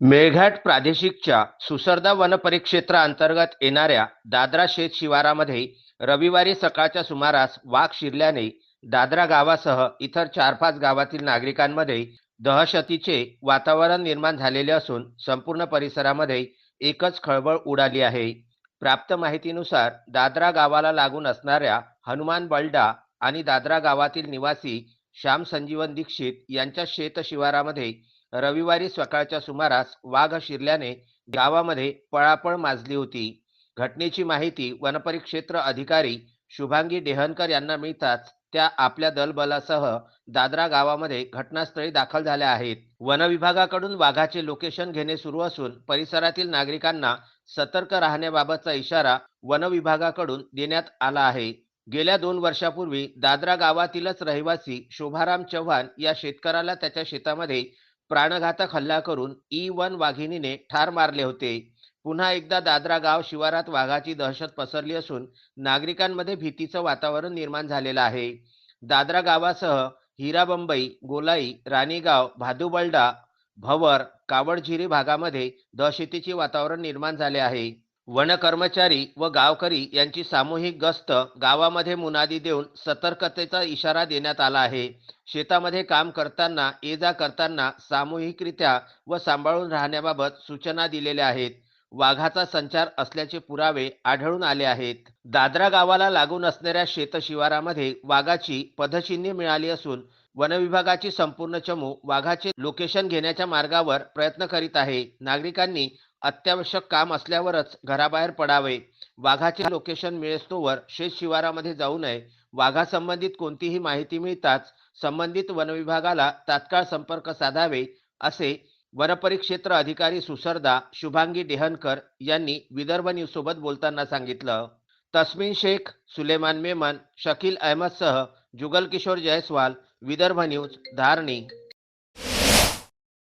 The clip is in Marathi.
मेळघाट प्रादेशिकच्या सुसरदा वनपरिक्षेत्राअंतर्गत येणाऱ्या दादरा शेत शिवारामध्ये रविवारी सकाळच्या सुमारास वाघ शिरल्याने दादरा गावासह इतर चार पाच गावातील नागरिकांमध्ये दहशतीचे वातावरण निर्माण झालेले असून संपूर्ण परिसरामध्ये एकच खळबळ उडाली आहे. प्राप्त माहितीनुसार दादरा गावाला लागून असणाऱ्या हनुमान बल्डा आणि दादरा गावातील निवासी श्याम संजीवन दीक्षित यांच्या शेत शिवारामध्ये रविवारी सकाळच्या सुमारास वाघ शिरल्याने गावामध्ये पळापळ माजली होती. घटनेची माहिती वनपरिक्षेत्र अधिकारी शुभांगी डेहनकर यांना मिळताच त्या आपल्या दलबलासह दादरा गावामध्ये घटनास्थळी दाखल झाल्या आहेत. वनविभागाकडून वाघाचे लोकेशन घेणे सुरू असून परिसरातील नागरिकांना सतर्क राहण्याबाबतचा इशारा वनविभागाकडून देण्यात आला आहे. गेल्या दोन वर्षापूर्वी दादरा गावातीलच रहिवासी शोभाराम चव्हाण या शेतकऱ्याला त्याच्या शेतामध्ये प्राणघातक हल्ला करून ई वन वाघिणीने ठार मारले होते. पुन्हा एकदा दादरा गाव शिवारात वाघाची दहशत पसरली असून नागरिकांमध्ये भीतीचं वातावरण निर्माण झालेलं आहे. दादरा गावासह हिराबंबई गोलाई राणीगाव भादुबल्डा भवर कावडझिरी भागामध्ये दहशतीचे वातावरण निर्माण झाले आहे. वनकर्मचारी व गावकरी यांची सामूहिक गस्त गावामध्ये मुनादी देऊन सतर्कतेचा इशारा देण्यात आला आहे. शेतामध्ये काम करताना ये जा करताना सामूहिकरित्या व सांभाळून राहण्याबाबत सूचना दिलेल्या आहेत. वाघाचा संचार असल्याचे पुरावे आढळून आले आहेत. दादरा गावाला लागून असणाऱ्या शेतशिवारामध्ये वाघाची पदचिन्हे मिळाली असून वनविभागाची संपूर्ण चमू वाघाचे लोकेशन घेण्याच्या मार्गावर प्रयत्न करीत आहे. नागरिकांनी अत्यावश्यक काम असल्यावरच घराबाहेर पडावे. वाघाचे लोकेशन मिळेस्तोवर शेत शिवारामध्ये जाऊ नये. वाघासंबंधित कोणतीही माहिती मिळताच संबंधित वनविभागाला तात्काळ संपर्क साधावे असे वनपरिक्षेत्र अधिकारी सुसरदा शुभांगी डेहनकर यांनी विदर्भ न्यूज सोबत बोलताना सांगितलं. तस्मिन शेख सुलेमान मेमन शकील अहमदसह जुगल किशोर जयस्वाल विदर्भ न्यूज धारणी.